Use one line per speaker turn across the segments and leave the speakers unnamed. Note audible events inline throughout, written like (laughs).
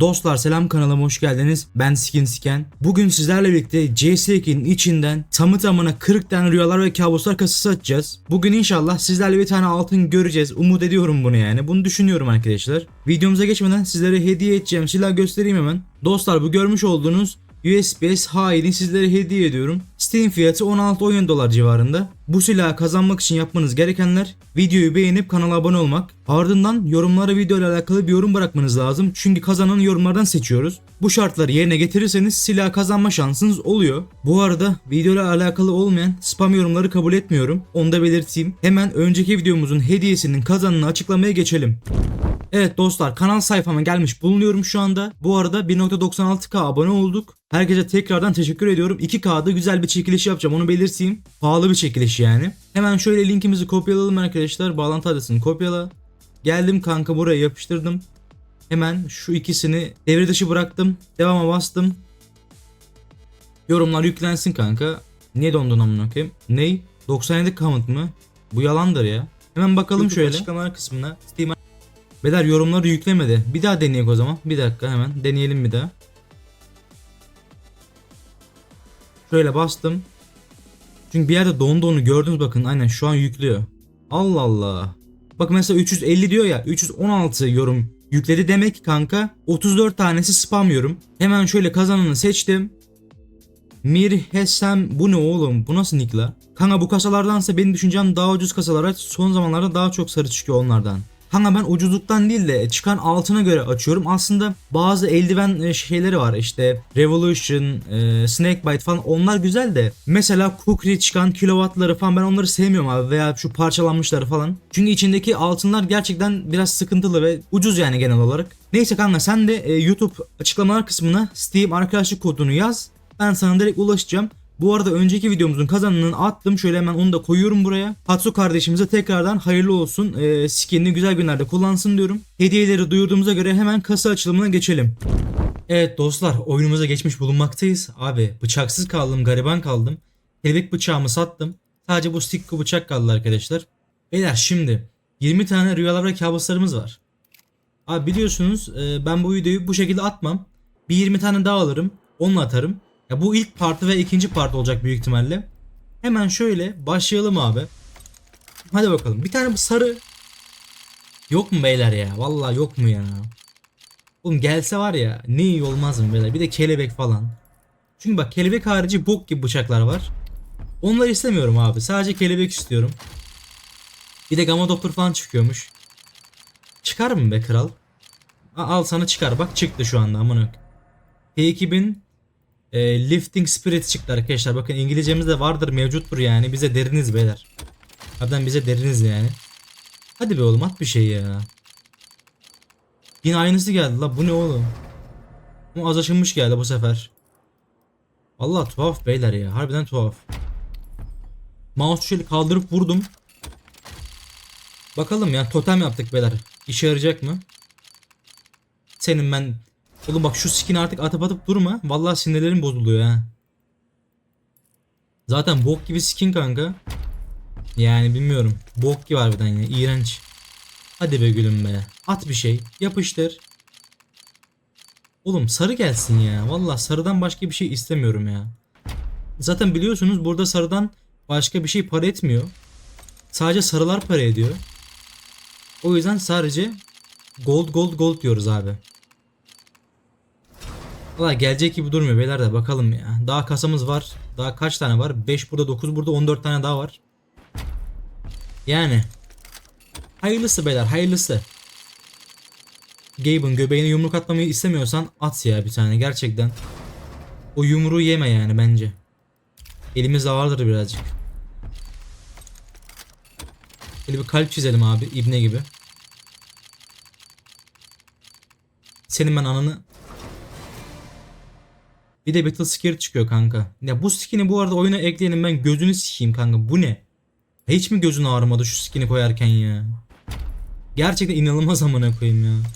Dostlar selam kanalıma hoş geldiniz. Ben Skin Sken. Bugün sizlerle birlikte CS2'nin içinden tamı tamına 40 tane rüyalar ve kabuslar kasası açacağız. Bugün inşallah sizlerle bir tane altın göreceğiz. Umut ediyorum bunu yani. Bunu düşünüyorum arkadaşlar. Videomuza geçmeden sizlere hediye edeceğim silah göstereyim hemen. Dostlar bu görmüş olduğunuz USPS haini sizlere hediye ediyorum. Steam fiyatı 16-17 dolar civarında. Bu silahı kazanmak için yapmanız gerekenler videoyu beğenip kanala abone olmak. Ardından yorumlara video ile alakalı bir yorum bırakmanız lazım. Çünkü kazananı yorumlardan seçiyoruz. Bu şartları yerine getirirseniz silah kazanma şansınız oluyor. Bu arada video ile alakalı olmayan spam yorumları kabul etmiyorum. Onu da belirteyim. Hemen önceki videomuzun hediyesinin kazanını açıklamaya geçelim. Evet dostlar kanal sayfama gelmiş bulunuyorum şu anda. Bu arada 1.96k abone olduk. Herkese tekrardan teşekkür ediyorum. 2K'da güzel bir çekiliş yapacağım onu belirteyim. Pahalı bir çekiliş yani. Hemen şöyle linkimizi kopyalayalım arkadaşlar. Bağlantı adresini kopyala. Geldim kanka buraya yapıştırdım. Hemen şu ikisini devre dışı bıraktım. Devama bastım. Yorumlar yüklensin kanka. Niye dondun amına koyayım? Ney? 97 comment mı? Bu yalandır ya. Hemen bakalım
YouTube
şöyle. Açıklamalar kısmına Steam Beyler yorumları yüklemedi. Bir daha deneyek o zaman. Bir dakika hemen deneyelim bir daha. Şöyle bastım. Çünkü bir yerde dondu onu gördünüz bakın aynen şu an yüklüyor. Allah Allah. Bak mesela 350 diyor ya 316 yorum yükledi demek kanka 34 tanesi spam yorum. Hemen şöyle kazananı seçtim. Mir Hesem bu ne oğlum bu nasıl nick la? Kanka bu kasalardansa benim düşüncem daha ucuz kasalara son zamanlarda daha çok sarı çıkıyor onlardan. Kanka ben ucuzluktan değil de çıkan altına göre açıyorum. Aslında bazı eldiven e, şeyleri var işte Revolution, e, Snakebite falan onlar güzel de. Mesela Kukri çıkan kilowattları falan ben onları sevmiyorum abi veya şu parçalanmışları falan. Çünkü içindeki altınlar gerçekten biraz sıkıntılı ve ucuz yani genel olarak. Neyse kanka sen de e, YouTube açıklamalar kısmına Steam arkadaşlık kodunu yaz. Ben sana direkt ulaşacağım. Bu arada önceki videomuzun kazanını attım. Şöyle hemen onu da koyuyorum buraya. Hatsu kardeşimize tekrardan hayırlı olsun. Ee, skinini güzel günlerde kullansın diyorum. Hediyeleri duyurduğumuza göre hemen kasa açılımına geçelim. Evet dostlar oyunumuza geçmiş bulunmaktayız. Abi bıçaksız kaldım gariban kaldım. Kelebek bıçağımı sattım. Sadece bu stick bıçak kaldı arkadaşlar. Beyler şimdi 20 tane rüyalar ve kabuslarımız var. Abi biliyorsunuz e, ben bu videoyu bu şekilde atmam. Bir 20 tane daha alırım. Onunla atarım. Ya bu ilk partı ve ikinci part olacak büyük ihtimalle. Hemen şöyle başlayalım abi. Hadi bakalım. Bir tane bu sarı yok mu beyler ya? Vallahi yok mu ya? Oğlum gelse var ya ne iyi olmaz mı beyler? Bir de kelebek falan. Çünkü bak kelebek harici bok gibi bıçaklar var. Onları istemiyorum abi. Sadece kelebek istiyorum. Bir de gamma doppler falan çıkıyormuş. Çıkar mı be kral? Al sana çıkar. Bak çıktı şu anda amına. P2000 e, lifting spirit çıktı arkadaşlar. Bakın İngilizcemizde vardır mevcuttur yani. Bize deriniz beyler. Harbiden bize deriniz yani. Hadi be oğlum at bir şey ya. Yine aynısı geldi la bu ne oğlum? Ama az aşınmış geldi bu sefer. Allah tuhaf beyler ya. Harbiden tuhaf. Mouse şöyle kaldırıp vurdum. Bakalım ya totem yaptık beyler. İşe yarayacak mı? Senin ben Oğlum bak şu skin artık atıp atıp durma. Vallahi sinirlerim bozuluyor ha. Zaten bok gibi skin kanka. Yani bilmiyorum. Bok gibi harbiden ya. İğrenç. Hadi be gülüm be. At bir şey. Yapıştır. Oğlum sarı gelsin ya. Vallahi sarıdan başka bir şey istemiyorum ya. Zaten biliyorsunuz burada sarıdan başka bir şey para etmiyor. Sadece sarılar para ediyor. O yüzden sadece gold gold gold diyoruz abi. Valla gelecek gibi durmuyor beyler de bakalım ya. Daha kasamız var. Daha kaç tane var? 5 burada 9 burada 14 tane daha var. Yani. Hayırlısı beyler hayırlısı. Gabe'ın göbeğine yumruk atlamayı istemiyorsan at ya bir tane gerçekten. O yumruğu yeme yani bence. Elimizde vardır birazcık. Böyle bir kalp çizelim abi ibne gibi. Senin ben ananı bir de Battle Scare çıkıyor kanka. Ya bu skin'i bu arada oyuna ekleyelim ben gözünü sikeyim kanka. Bu ne? Hiç mi gözün ağrımadı şu skin'i koyarken ya? Gerçekten inanılmaz amına koyayım ya.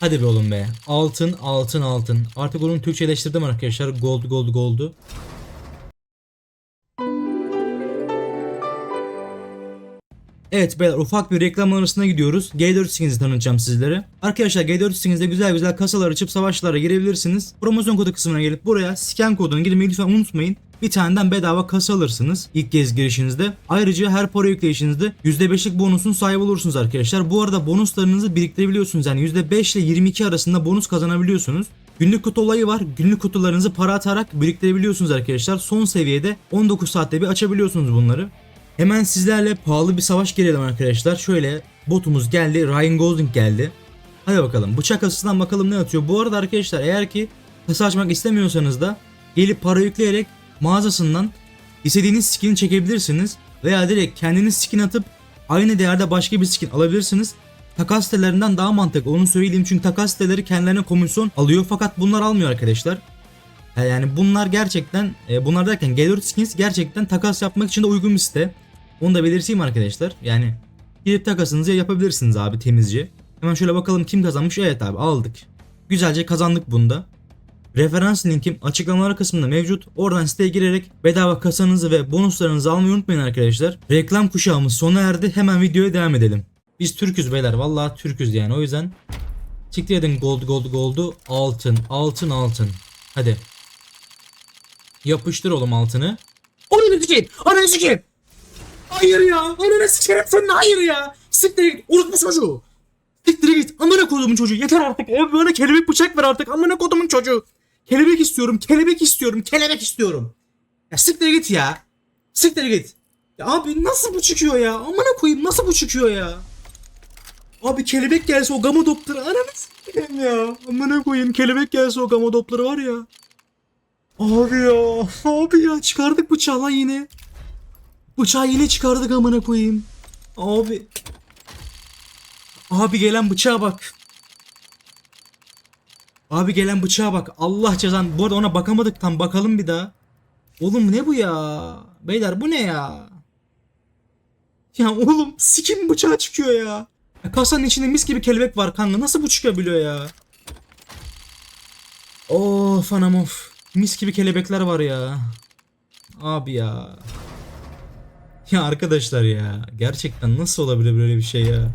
Hadi be oğlum be. Altın, altın, altın. Artık onu Türkçeleştirdim arkadaşlar. Gold, gold, gold'u. Evet beyler ufak bir reklam arasına gidiyoruz. G4 skins tanıtacağım sizlere. Arkadaşlar G4 skins'de güzel güzel kasalar açıp savaşlara girebilirsiniz. Promosyon kodu kısmına gelip buraya scan kodunu girmeyi lütfen unutmayın. Bir taneden bedava kasa alırsınız ilk kez girişinizde. Ayrıca her para yükleyişinizde %5'lik bonusun sahibi olursunuz arkadaşlar. Bu arada bonuslarınızı biriktirebiliyorsunuz. Yani %5 ile 22 arasında bonus kazanabiliyorsunuz. Günlük kutu olayı var. Günlük kutularınızı para atarak biriktirebiliyorsunuz arkadaşlar. Son seviyede 19 saatte bir açabiliyorsunuz bunları. Hemen sizlerle pahalı bir savaş girelim arkadaşlar. Şöyle botumuz geldi. Ryan Gosling geldi. Hadi bakalım. Bıçak asısından bakalım ne atıyor. Bu arada arkadaşlar eğer ki kasa açmak istemiyorsanız da gelip para yükleyerek mağazasından istediğiniz skin'i çekebilirsiniz. Veya direkt kendiniz skin atıp aynı değerde başka bir skin alabilirsiniz. Takas sitelerinden daha mantıklı onu söyleyeyim çünkü takas siteleri kendilerine komisyon alıyor fakat bunlar almıyor arkadaşlar. Yani bunlar gerçekten e, bunlar derken G4 Skins gerçekten takas yapmak için de uygun bir site. Onu da belirteyim arkadaşlar. Yani gidip takasınızı yapabilirsiniz abi temizce. Hemen şöyle bakalım kim kazanmış. Evet abi aldık. Güzelce kazandık bunda. Referans linkim açıklamalar kısmında mevcut. Oradan siteye girerek bedava kasanızı ve bonuslarınızı almayı unutmayın arkadaşlar. Reklam kuşağımız sona erdi. Hemen videoya devam edelim. Biz Türküz beyler. Vallahi Türküz yani. O yüzden siktir edin gold gold gold'u. Altın, altın, altın. Hadi. Yapıştır oğlum altını.
Ananı sikeyim. Ananı sikeyim. Hayır ya. Ananı sikerim senin hayır ya. Siktir git. Unutma çocuğu.
Siktir git. Amına kodumun çocuğu. Yeter artık. Abi bana kelebek bıçak ver artık. Amına kodumun çocuğu. Kelebek istiyorum. Kelebek istiyorum. Kelebek istiyorum. Ya siktir git ya. Siktir git. Ya abi nasıl bu çıkıyor ya? Amına koyayım nasıl bu çıkıyor ya? Abi kelebek gelse o gama dopları ananı sikeyim ya. Amına koyayım kelebek gelse o gama dopları var ya. Abi ya. (laughs) Abi ya çıkardık bıçağı lan yine. Bıçağı yine çıkardık amına koyayım. Abi. Abi gelen bıçağa bak. Abi gelen bıçağa bak. Allah cezan. Bu arada ona bakamadık tam. Bakalım bir daha. Oğlum ne bu ya? Beyler bu ne ya? Ya oğlum sikim bıçağı çıkıyor ya. ya. Kasanın içinde mis gibi kelebek var kanka. Nasıl bu çıkabiliyor ya? Of anam of. Mis gibi kelebekler var ya. Abi ya. (laughs) Ya arkadaşlar ya. Gerçekten nasıl olabilir böyle bir şey ya?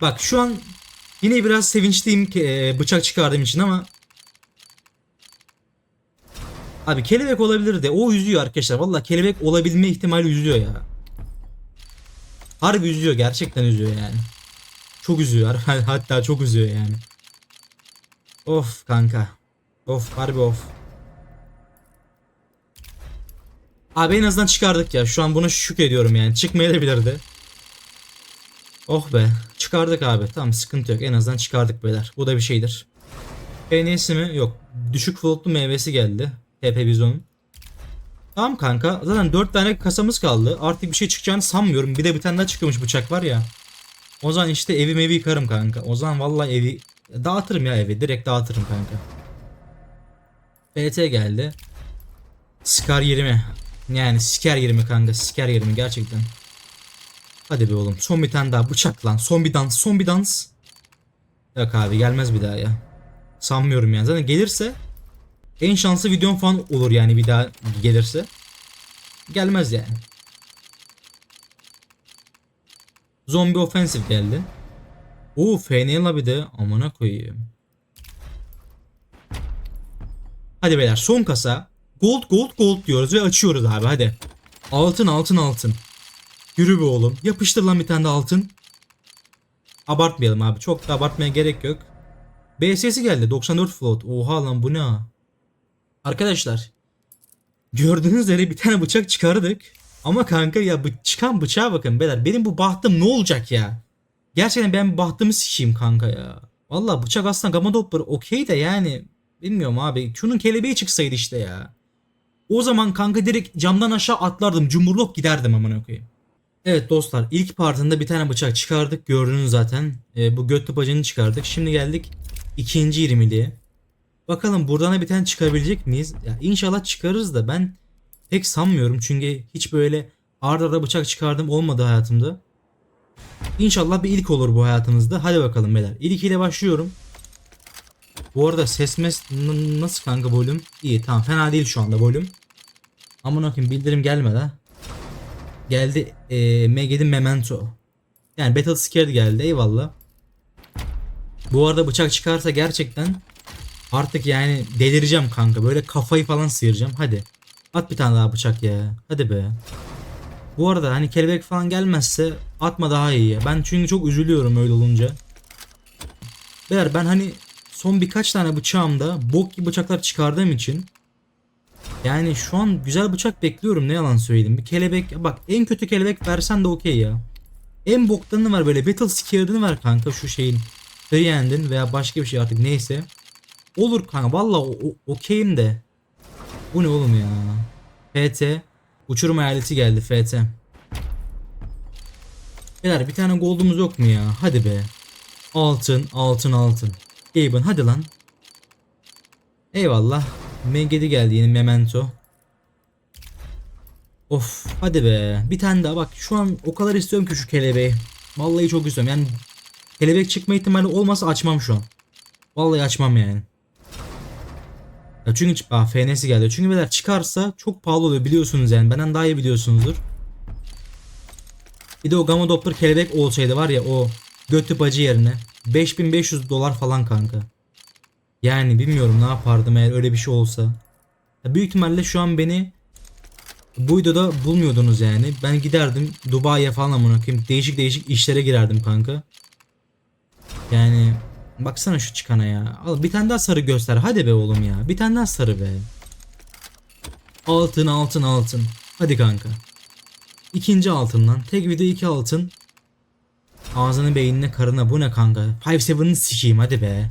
Bak şu an yine biraz sevinçliyim ki e, bıçak çıkardığım için ama Abi kelebek olabilir de o üzüyor arkadaşlar. Valla kelebek olabilme ihtimali üzüyor ya. Harbi üzüyor gerçekten üzüyor yani. Çok üzüyor (laughs) hatta çok üzüyor yani. Of kanka. Of harbi of. Abi en azından çıkardık ya. Şu an buna şükrediyorum yani. Çıkmayabilirdi. Oh be. Çıkardık abi. Tamam sıkıntı yok. En azından çıkardık beyler. Bu da bir şeydir. PNS mi? Yok. Düşük floatlu meyvesi geldi. TP Bizon'un. Tamam kanka. Zaten 4 tane kasamız kaldı. Artık bir şey çıkacağını sanmıyorum. Bir de bir tane daha çıkıyormuş bıçak var ya. O zaman işte evi mevi yıkarım kanka. O zaman vallahi evi dağıtırım ya evi. Direkt dağıtırım kanka. BT geldi. Scar 20. Yani siker 20 kanka. Siker 20 gerçekten. Hadi be oğlum. Son bir tane daha bıçak lan. Son bir dans. Son bir dans. Yok abi gelmez bir daha ya. Sanmıyorum yani. Zaten gelirse en şanslı videom falan olur yani bir daha gelirse. Gelmez yani. Zombie Offensive geldi. Oo FNL bir de amına koyayım. Hadi beyler son kasa. Gold gold gold diyoruz ve açıyoruz abi hadi. Altın altın altın. Yürü be oğlum. Yapıştır lan bir tane de altın. Abartmayalım abi. Çok da abartmaya gerek yok. BSS'i geldi. 94 float. Oha lan bu ne ha? Arkadaşlar. Gördüğünüz üzere bir tane bıçak çıkardık. Ama kanka ya bu çıkan bıçağa bakın beyler. Benim bu bahtım ne olacak ya? Gerçekten ben bahtımı sikeyim kanka ya. Valla bıçak aslında gamma doppler okey de yani. Bilmiyorum abi. Şunun kelebeği çıksaydı işte ya. O zaman kanka direkt camdan aşağı atlardım. Cumburlop giderdim amına koyayım. Evet dostlar ilk partında bir tane bıçak çıkardık gördünüz zaten. Ee, bu göt topacını çıkardık. Şimdi geldik ikinci 20'liğe. Bakalım buradan da bir tane çıkabilecek miyiz? Ya inşallah çıkarırız da ben pek sanmıyorum. Çünkü hiç böyle arda arda bıçak çıkardım olmadı hayatımda. İnşallah bir ilk olur bu hayatımızda. Hadi bakalım beyler. İlk ile başlıyorum. Bu arada ses mes nasıl kanka volüm? İyi tamam fena değil şu anda volüm. Aman okuyayım bildirim gelmedi ha. geldi e, Megid'in Memento. Yani Battle Scared geldi eyvallah. Bu arada bıçak çıkarsa gerçekten artık yani delireceğim kanka. Böyle kafayı falan sıyıracağım. Hadi. At bir tane daha bıçak ya. Hadi be. Bu arada hani kelebek falan gelmezse atma daha iyi ya. Ben çünkü çok üzülüyorum öyle olunca. Beyler ben hani son birkaç tane bıçağımda bok gibi bıçaklar çıkardığım için yani şu an güzel bıçak bekliyorum ne yalan söyleyeyim. Bir kelebek bak en kötü kelebek versen de okey ya. En boktanını var böyle Battle Scared'ını ver kanka şu şeyin. Free End'in veya başka bir şey artık neyse. Olur kanka valla okeyim de. Bu ne oğlum ya. FT. Uçurum hayaleti geldi FT. Beyler bir tane gold'umuz yok mu ya? Hadi be. Altın, altın, altın. Gaben hadi lan. Eyvallah. Megedi geldi yeni Memento. Of hadi be. Bir tane daha bak şu an o kadar istiyorum ki şu kelebeği. Vallahi çok istiyorum. Yani kelebek çıkma ihtimali olmasa açmam şu an. Vallahi açmam yani. Ya çünkü aa, FN'si geldi. Çünkü beyler çıkarsa çok pahalı oluyor biliyorsunuz yani. Benden daha iyi biliyorsunuzdur. Bir de o Gamma Doppler kelebek olsaydı var ya o götü bacı yerine 5500 dolar falan kanka. Yani bilmiyorum ne yapardım eğer öyle bir şey olsa. Ya büyük ihtimalle şu an beni bu videoda bulmuyordunuz yani. Ben giderdim Dubai'ye falan amına koyayım. Değişik değişik işlere girerdim kanka. Yani baksana şu çıkana ya. Al bir tane daha sarı göster. Hadi be oğlum ya. Bir tane daha sarı be. Altın altın altın. Hadi kanka. İkinci altından. Tek video iki altın. Ağzını beynine karına bu ne kanka? 5-7'ını sikeyim hadi be.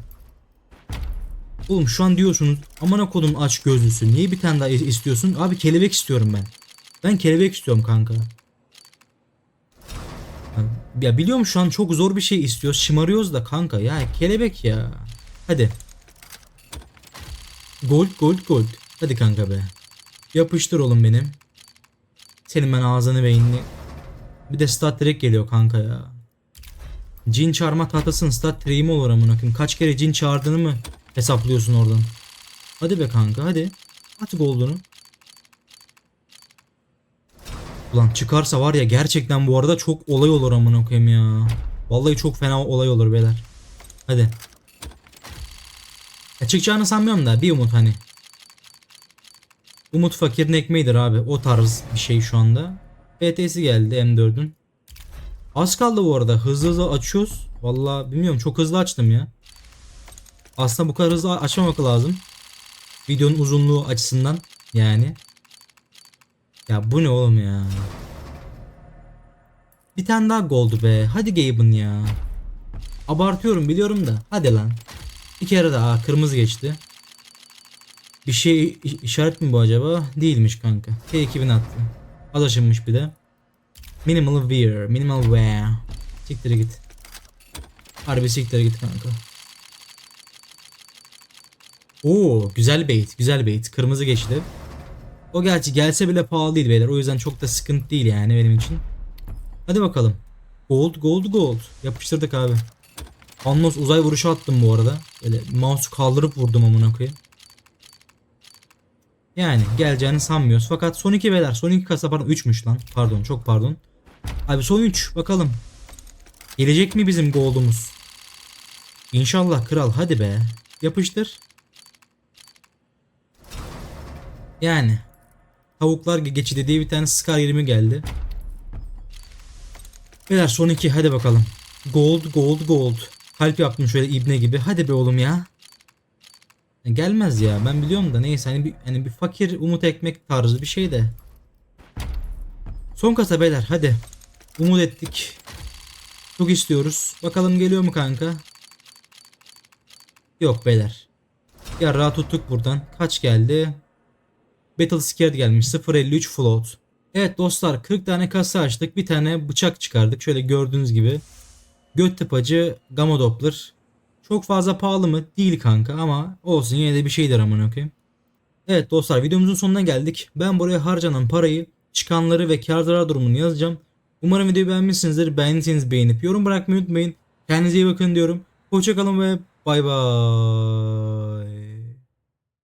Oğlum şu an diyorsunuz amına kodum aç gözlüsü. Niye bir tane daha is- istiyorsun? Abi kelebek istiyorum ben. Ben kelebek istiyorum kanka. Ya biliyorum şu an çok zor bir şey istiyoruz. Şımarıyoruz da kanka ya kelebek ya. Hadi. Gold gold gold. Hadi kanka be. Yapıştır oğlum benim. Senin ben ağzını beynini. Bir de stat direkt geliyor kanka ya. Cin çağırma tahtasının stat direği mi olur amına koyayım? Kaç kere cin çağırdığını mı hesaplıyorsun oradan? Hadi be kanka hadi. At gold'unu. Ulan çıkarsa var ya gerçekten bu arada çok olay olur amına koyayım ya. Vallahi çok fena olay olur beyler. Hadi. Ya çıkacağını sanmıyorum da bir umut hani. Umut fakirin ekmeğidir abi. O tarz bir şey şu anda. PT'si geldi M4'ün. Az kaldı bu arada. Hızlı hızlı açıyoruz. Vallahi bilmiyorum çok hızlı açtım ya. Aslında bu kadar hızlı açmamak lazım. Videonun uzunluğu açısından yani. Ya bu ne oğlum ya? Bir tane daha goldu be. Hadi Gaben ya. Abartıyorum biliyorum da. Hadi lan. Bir kere daha kırmızı geçti. Bir şey işaret mi bu acaba? Değilmiş kanka. T2000 attı. Adaşınmış bir de. Minimal wear. Minimal wear. Siktir git. Harbi siktir git kanka. Oo güzel bait. Güzel bait. Kırmızı geçti. O gerçi gelse bile pahalı değil beyler. O yüzden çok da sıkıntı değil yani benim için. Hadi bakalım. Gold gold gold. Yapıştırdık abi. Anlos uzay vuruşu attım bu arada. Böyle mouse'u kaldırıp vurdum amına koyayım. Yani geleceğini sanmıyoruz. Fakat son iki beyler. Son iki kasa pardon 3'müş lan. Pardon çok pardon. Abi son 3 bakalım. Gelecek mi bizim gold'umuz? İnşallah kral hadi be. Yapıştır. Yani. Tavuklar geçidi diye bir tane Scar 20 geldi. Beyler son iki hadi bakalım. Gold gold gold. Kalp yaptım şöyle ibne gibi. Hadi be oğlum. Ya Gelmez ya ben biliyorum da neyse hani bir, hani bir fakir umut ekmek tarzı bir şey de. Son kasa beyler hadi. Umut ettik. Çok istiyoruz. Bakalım geliyor mu kanka? Yok beyler. Ya rahat tuttuk buradan. Kaç geldi? Battle Scared gelmiş 0.53 float. Evet dostlar 40 tane kasa açtık. Bir tane bıçak çıkardık. Şöyle gördüğünüz gibi. Göt tıpacı Gamma Doppler. Çok fazla pahalı mı? Değil kanka ama olsun yine de bir şeydir amına koyayım. Evet dostlar videomuzun sonuna geldik. Ben buraya harcanan parayı, çıkanları ve kar zarar durumunu yazacağım. Umarım videoyu beğenmişsinizdir. Beğendiyseniz beğenip yorum bırakmayı unutmayın. Kendinize iyi bakın diyorum. Hoşçakalın ve bay bay.